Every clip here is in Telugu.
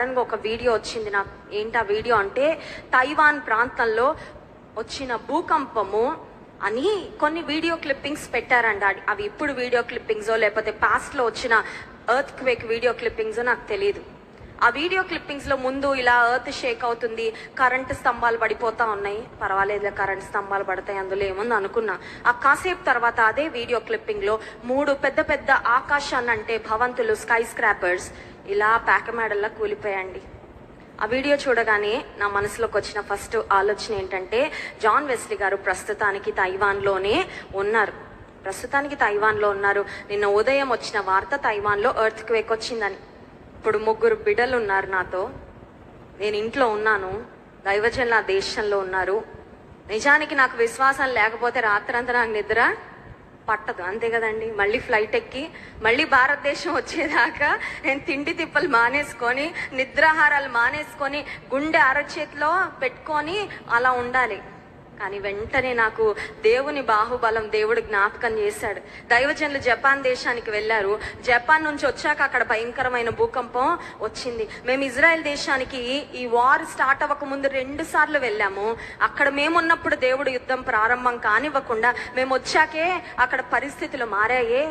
సడన్గా ఒక వీడియో వచ్చింది నాకు. ఏంటి ఆ వీడియో అంటే తైవాన్ ప్రాంతంలో వచ్చిన భూకంపము అని కొన్ని వీడియో క్లిప్పింగ్స్ పెట్టారండి అవి ఇప్పుడు వీడియో క్లిప్పింగ్స్ లేకపోతే పాస్ట్లో లో వచ్చిన ఎర్త్ క్వేక్ వీడియో క్లిప్పింగ్స్ నాకు తెలియదు ఆ వీడియో క్లిప్పింగ్స్లో ముందు ఇలా ఎర్త్ షేక్ అవుతుంది కరెంట్ స్తంభాలు పడిపోతా ఉన్నాయి. పర్వాలేదు కరెంట్ స్తంభాలు పడతాయి అందులో ఏముంది అనుకున్నా. ఆ కాసేపు తర్వాత అదే వీడియో క్లిప్పింగ్లో మూడు పెద్ద పెద్ద ఆకాశాన్ని అంటే భవంతులు స్కై స్క్రాపర్స్ ఇలా పేకమేడల్లా కూలిపోయండి ఆ వీడియో చూడగానే నా మనసులోకి వచ్చిన ఫస్ట్ ఆలోచన ఏంటంటే జాన్ వెస్లీ గారు ప్రస్తుతానికి తైవాన్లోనే ఉన్నారు. ప్రస్తుతానికి తైవాన్లో ఉన్నారు. నిన్న ఉదయం వచ్చిన వార్త తైవాన్లో ఎర్త్ క్వేక్ వచ్చిందని. ఇప్పుడు ముగ్గురు బిడ్డలు ఉన్నారు నాతో. నేను ఇంట్లో ఉన్నాను. దైవజన్ నా దేశంలో ఉన్నారు. నిజానికి నాకు విశ్వాసం లేకపోతే రాత్రంతా నాకు నిద్ర పట్టదు. అంతే కదండి. మళ్ళీ ఫ్లైట్ ఎక్కి మళ్ళీ భారతదేశం వచ్చేదాకా నేను తిండి తిప్పలు మానేసుకొని నిద్రాహారాలు మానేసుకొని గుండె అరచేతిలో పెట్టుకొని అలా ఉండాలి. కానీ వెంటనే నాకు దేవుని బాహుబలం దేవుడు జ్ఞాపకం చేశాడు. దైవజనులు జపాన్ దేశానికి వెళ్ళారు. జపాన్ నుంచి వచ్చాక అక్కడ భయంకరమైన భూకంపం వచ్చింది. మేము ఇజ్రాయెల్ దేశానికి ఈ వార్ స్టార్ట్ అవ్వక ముందు రెండు సార్లు వెళ్ళాము. అక్కడ మేమున్నప్పుడు దేవుడు యుద్ధం ప్రారంభం కానివ్వకుండా మేము వచ్చాకే అక్కడ పరిస్థితులు మారాయే.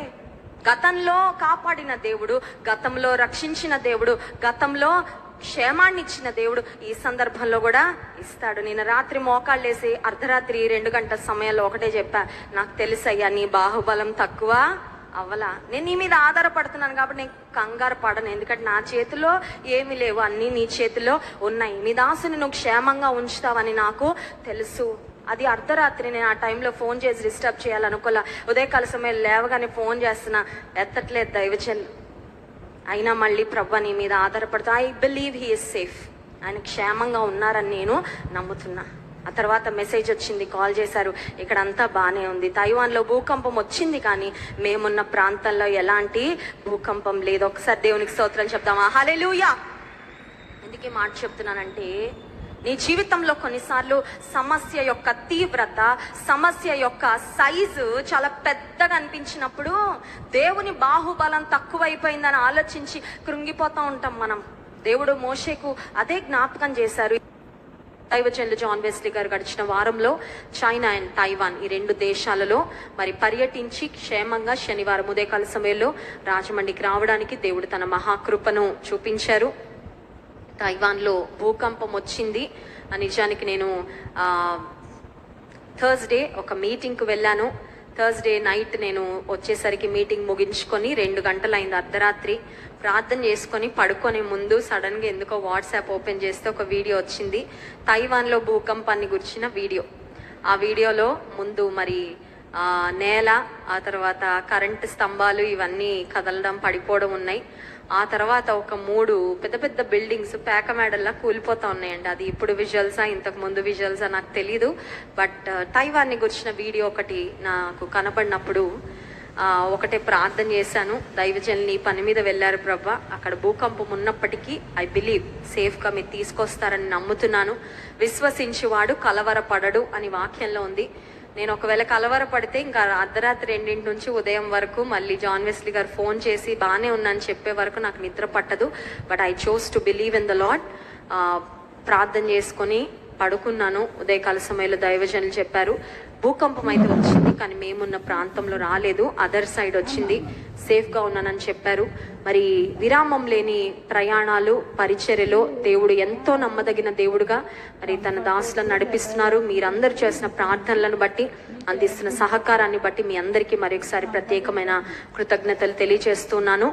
గతంలో కాపాడిన దేవుడు గతంలో రక్షించిన దేవుడు గతంలో క్షేమాన్ని ఇచ్చిన దేవుడు ఈ సందర్భంలో కూడా ఇస్తాడు. నేను రాత్రి మోకాళ్ళేసి అర్ధరాత్రి రెండు గంటల సమయంలో ఒకటే చెప్పా నాకు తెలుసయ్యా నీ బాహుబలం తక్కువ అవ్వలా. నేను నీ మీద ఆధారపడుతున్నాను కాబట్టి నేను కంగారు పడను. ఎందుకంటే నా చేతిలో ఏమి లేవు. అన్నీ నీ చేతిలో ఉన్నాయి. నీ దాసుని నువ్వు క్షేమంగా ఉంచుతావని నాకు తెలుసు. అది అర్ధరాత్రి నేను ఆ టైంలో ఫోన్ చేసి డిస్టర్బ్ చేయాలనుకోలే. ఉదయకాల సమయం లేవగానే ఫోన్ చేస్తున్నా ఎత్తట్లేదు దైవచన్ అయినా మళ్ళీ ప్రభు నీ మీద ఆధారపడుతూ. I believe he is safe ఆయన క్షేమంగా ఉన్నారని నేను నమ్ముతున్నా. ఆ తర్వాత మెసేజ్ వచ్చింది కాల్ చేశారు. ఇక్కడ అంతా బాగానే ఉంది. తైవాన్లో భూకంపం వచ్చింది కానీ మేమున్న ప్రాంతంలో ఎలాంటి భూకంపం లేదు. ఒకసారి దేవునికి స్తోత్రాలు చెప్దామా? లూయా ఎందుకే మాట చెప్తున్నానంటే నీ జీవితంలో కొన్నిసార్లు సమస్య యొక్క తీవ్రత సమస్య యొక్క సైజు చాలా పెద్దగా అనిపించినప్పుడు దేవుని బాహుబలం తక్కువైపోయిందని ఆలోచించి కృంగిపోతూ ఉంటాం మనం. దేవుడు మోషేకు అదే జ్ఞాపకం చేశారు. దైవజనులు జాన్ వెస్లీ గారు గడిచిన వారంలో చైనా అండ్ తైవాన్ ఈ రెండు దేశాలలో మరి పర్యటించి క్షేమంగా శనివారం ఉదయకాల సమయంలో రాజమండ్రికి రావడానికి దేవుడు తన మహాకృపను చూపించారు. తైవాన్లో భూకంపం వచ్చింది. ఆ నిజానికి నేను థర్స్డే ఒక మీటింగ్కి వెళ్ళాను. థర్స్డే నైట్ నేను వచ్చేసరికి మీటింగ్ ముగించుకొని రెండు గంటలైంది అర్ధరాత్రి. ప్రార్థన చేసుకొని పడుకొని ముందు సడన్గా ఎందుకో వాట్సాప్ ఓపెన్ చేస్తే ఒక వీడియో వచ్చింది. తైవాన్లో భూకంపాన్ని గురించిన వీడియో. ఆ వీడియోలో ముందు మరి నేల ఆ తర్వాత కరెంటు స్తంభాలు ఇవన్నీ కదలడం పడిపోవడం ఉన్నాయి. ఆ తర్వాత ఒక మూడు పెద్ద పెద్ద బిల్డింగ్స్ పేకమేడల్లా కూలిపోతా ఉన్నాయండి. అది ఇప్పుడు విజువల్సా ఇంతకు ముందు విజువల్సా నాకు తెలీదు. బట్ తైవాన్ని గురించిన వీడియో ఒకటి నాకు కనపడినప్పుడు ఒకటే ప్రార్థన చేశాను. దైవజనులు పని మీద వెళ్ళారు ప్రభా. అక్కడ భూకంపం ఉన్నప్పటికీ ఐ బిలీవ్ సేఫ్గా మీరు తీసుకొస్తారని నమ్ముతున్నాను. విశ్వసించువాడు కలవరపడడు అని వాక్యంలో ఉంది. నేను ఒకవేళ కలవరపడితే ఇంకా అర్ధరాత్రి రెండింటి నుంచి ఉదయం వరకు మళ్ళీ జాన్ వెస్లీ గారు ఫోన్ చేసి బాగానే ఉన్నాను చెప్పే వరకు నాకు నిద్ర పట్టదు but I chose to believe in the lord ప్రార్థన చేసుకొని పడుకున్నాను. ఉదయకాల సమయంలో దైవజనులు చెప్పారు భూకంపం అయితే వచ్చింది కానీ మేమున్న ప్రాంతంలో రాలేదు. అదర్ సైడ్ వచ్చింది. సేఫ్గా ఉన్నానని చెప్పారు. మరి విరామం లేని ప్రయాణాలు పరిచర్యలో దేవుడు ఎంతో నమ్మదగిన దేవుడుగా మరి తన దాసులను నడిపిస్తున్నారు. మీరందరూ చేసిన ప్రార్థనలను బట్టి అందిస్తున్న సహకారాన్ని బట్టి మీ అందరికీ మరొకసారి ప్రత్యేకమైన కృతజ్ఞతలు తెలియజేస్తున్నాను.